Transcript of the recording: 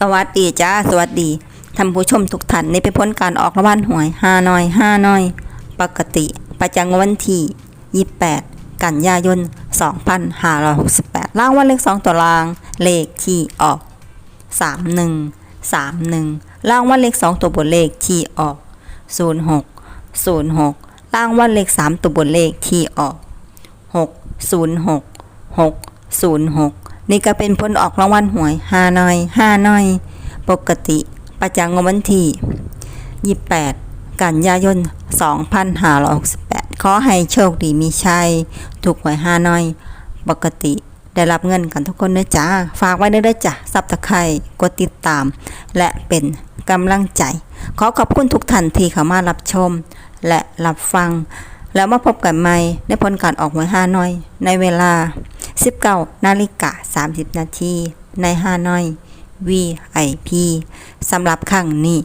สวัสดีจ้าสวัสดีท่านผู้ชมทุกท่านในเป็นพ้นการออกรางวัลหวยห้าน้อยห้าน้อย ปกติประจำวันที่ 28 กันยายน 2568ล่างวันเลข 2 ตัวราง เลขที่ออก 31 31ล่างวันเลข 2 ตัวบนเลขที่ออก 06 06ล่างวันเลข 3 ตัวบนเลขที่ออก 606 606 นี่ก็เป็นผลออกรางวัลหวยห้าน้อยห้าน้อย ปกติประจำวันที่ 28 กันยายน 2568 ขอให้โชคดีมีชัย ถูกหวยห้าน้อย ปกติได้รับเงินกันทุกคนเด้อจ้า ฝากไว้เด้อจ้ะซับตะไคร่กดติดตาม และเป็นกำลังใจ ขอขอบคุณทุกท่านที่เข้ามารับชม และรับฟัง แล้วมาพบกันใหม่ในผลการออกหวยห้าน้อย ในเวลา 19นาฬิกา30 นาทีในห้าน้อย VIP สำหรับครั้งนี้